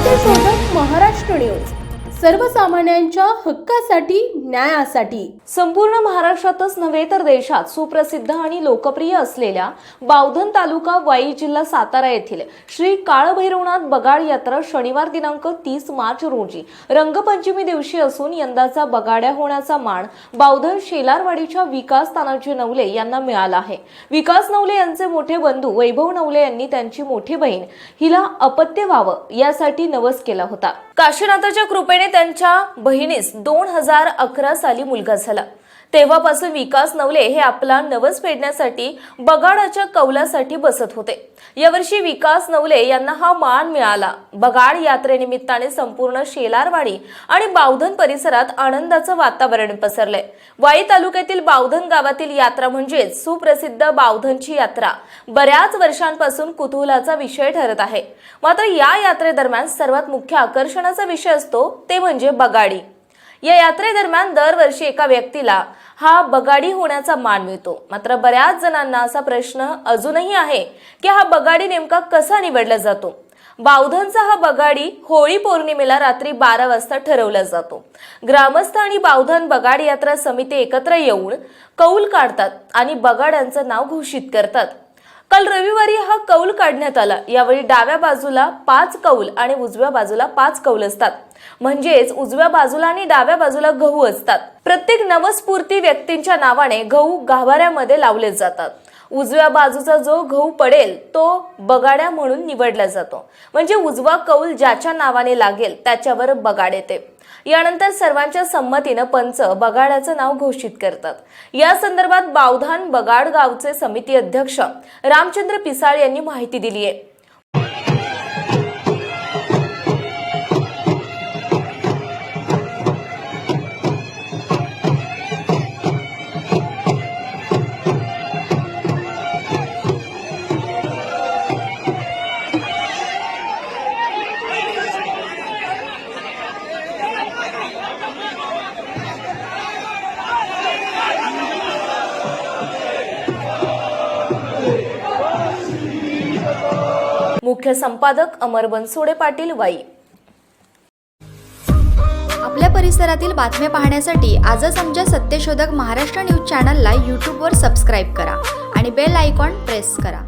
सोबत महाराष्ट्र न्यूज. सर्वसामान्यांच्या हक्कासाठी न्यायासाठी. संपूर्ण महाराष्ट्रातच नव्हे तर देशात सुप्रसिद्ध आणि लोकप्रिय असलेल्या बावधन तालुका वाई जिल्हा सातारा येथील श्री काळभैरवनाथ बगाड यात्रा शनिवार दिनांक तीस मार्च रोजी रंगपंचमी दिवशी असून यंदाचा बगाड्या होण्याचा मान बावधन शेलारवाडीच्या विकास तानाजी नवले यांना मिळाला आहे. विकास नवले यांचे मोठे बंधू वैभव नवले यांनी त्यांची मोठी बहीण हिला अपत्य व्हावं यासाठी नवस केला होता. काशीनाथाच्या कृपेने त्यांच्या बहिणीस दोन हजार अकरा साली मुलगा झाला. तेव्हापासून विकास नवले हे आपला नवस फेडण्यासाठी बगाडाच्या कौलासाठी बसत होते. यावर्षी विकास नवले यांना हा मान मिळाला. बगाड यात्रेनिमित्ताने संपूर्ण शेलारवाडी आणि बावधन परिसरात आनंदाचं वातावरण पसरलंय. वाई तालुक्यातील बावधन गावातील यात्रा म्हणजेच सुप्रसिद्ध बावधनची यात्रा. बऱ्याच वर्षांपासून कुतूहलाचा विषय ठरत आहे. मात्र या यात्रेदरम्यान सर्वात मुख्य आकर्षणाचा विषय असतो ते म्हणजे बगाडी. या यात्रेदरम्यान दरवर्षी एका व्यक्तीला हा बगाडी होण्याचा मान मिळतो. मात्र बऱ्याच जणांना असा प्रश्न अजूनही आहे की हा बगाडी नेमका कसा निवडला जातो? बावधनचा हा बगाडी होळी पौर्णिमेला रात्री बारा वाजता ठरवला जातो. ग्रामस्थ आणि बावधन बगाड यात्रा समिती एकत्र येऊन कौल काढतात आणि बगाड्यांचं नाव घोषित करतात. काल रविवारी हा कौल काढण्यात आला. यावेळी डाव्या बाजूला पाच कौल आणि उजव्या बाजूला पाच कौल असतात. म्हणजेच उजव्या बाजूला आणि डाव्या बाजूला गहू असतात. प्रत्येक नवस्फूर्ती व्यक्तींच्या नावाने गहू गाभाऱ्यामध्ये लावले जातात. उजव्या बाजूचा जो गहू पडेल तो बगाड्या म्हणून निवडला जातो. म्हणजे उजवा कौल ज्याच्या नावाने लागेल त्याच्यावर बगाड येते. यानंतर सर्वांच्या संमतीनं पंच बगाडाचं नाव घोषित करतात. या संदर्भात बावधान बगाड गावचे समिती अध्यक्ष रामचंद्र पिसाळ यांनी माहिती दिली आहे मुख्य संपादक अमर बनसोडे पाटील वाई. आपल्या परिसरातील बातम्या पाहण्यासाठी आजच आमच्या सत्यशोधक महाराष्ट्र न्यूज चॅनलला यूट्यूबवर सबस्क्राईब करा आणि बेल आयकॉन प्रेस करा.